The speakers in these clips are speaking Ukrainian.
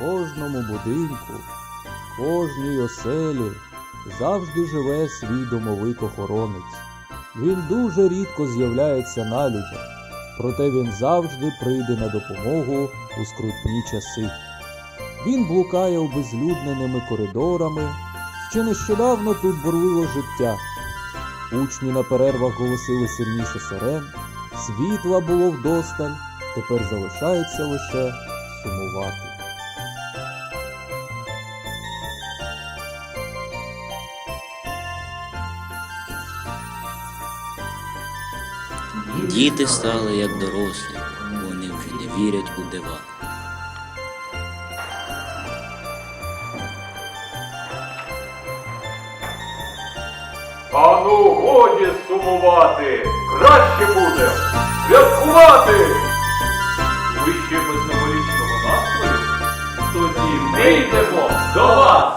кожному будинку, кожній оселі завжди живе свій домовик охоронець. Він дуже рідко з'являється на людях, проте він завжди прийде на допомогу у скрутні часи. Він блукає обезлюдненими коридорами. Ще нещодавно тут бурлило життя. Учні на перервах голосили сильніше сирен, світла було вдосталь, тепер залишається лише сумувати. Діти стали як дорослі, вони вже не вірять у дива. Ану, годі сумувати, краще буде святкувати. Ви ще без новорічного настрою? Тоді ми йдемо до вас.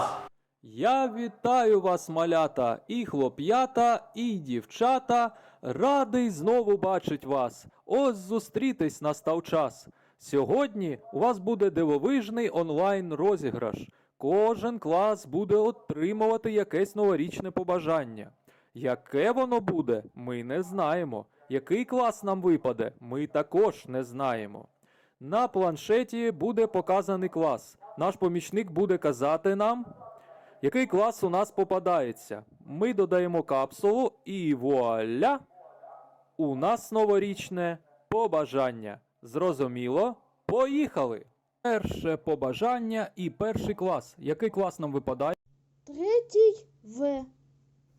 Я вітаю вас, малята, і хлоп'ята, і дівчата. Радий знову бачить вас. Ось зустрітись настав час. Сьогодні у вас буде дивовижний онлайн розіграш. Кожен клас буде отримувати якесь новорічне побажання. Яке воно буде, ми не знаємо. Який клас нам випаде, ми також не знаємо. На планшеті буде показаний клас. Наш помічник буде казати нам, який клас у нас попадається. Ми додаємо капсулу і вуаля! У нас новорічне побажання. Зрозуміло? Поїхали! Перше побажання і перший клас. Який клас нам випадає? Третій В.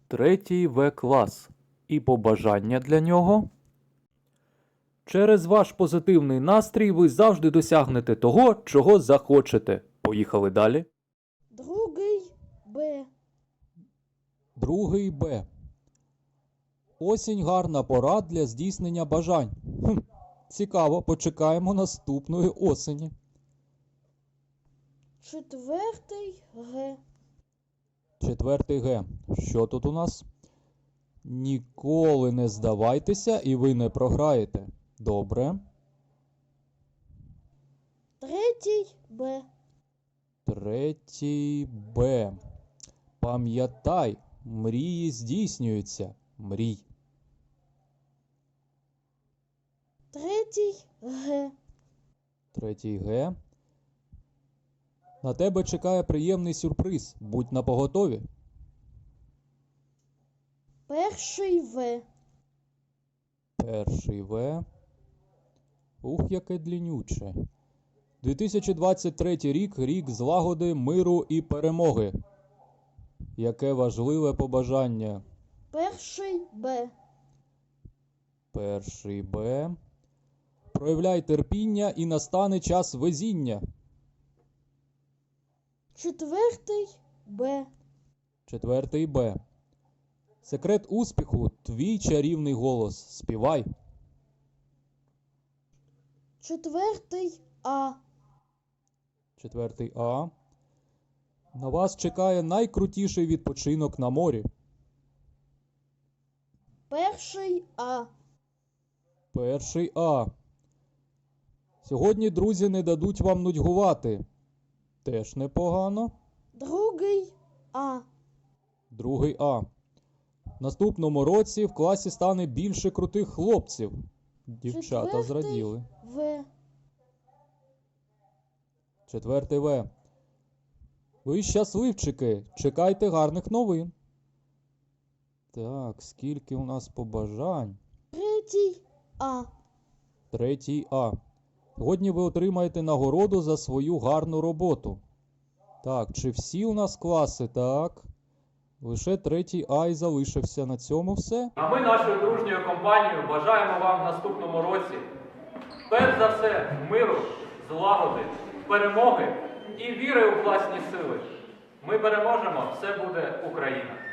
Третій В клас. І побажання для нього. Через ваш позитивний настрій ви завжди досягнете того, чого захочете. Поїхали далі. Другий Б. Другий Б. Осінь гарна пора для здійснення бажань. Хм, цікаво, почекаємо наступної осені. Четвертий Г. Четвертий Г. Що тут у нас? Ніколи не здавайтеся і ви не програєте. Добре. Третій Б. Третій Б. Пам'ятай, мрії здійснюються. Мрій. Третій Г. Третій Г. На тебе чекає приємний сюрприз. Будь напоготові. Перший В. Перший В. Ух, яке длінюче. 2023 рік рік злагоди, миру і перемоги. Яке важливе побажання. Перший Б. Перший Б. Проявляй терпіння і настане час везіння. Четвертий Б. Четвертий Б. Секрет успіху твій чарівний голос. Співай. Четвертий А. Четвертий А. На вас чекає найкрутіший відпочинок на морі. Перший А. Перший А. Сьогодні друзі не дадуть вам нудьгувати. Теж непогано. Другий А. Другий А. В наступному році в класі стане більше крутих хлопців. Дівчата Четвертий зраділи. В. Четвертий В. Ви щасливчики. Чекайте гарних новин. Так, скільки у нас побажань? Третій А. Третій А. Сьогодні ви отримаєте нагороду за свою гарну роботу. Так, чи всі у нас класи? Так. Лише третій А і залишився. На цьому все. А ми нашою дружньою компанією бажаємо вам в наступному році перш за все миру, злагоди, перемоги і віри у власні сили. Ми переможемо, все буде Україна.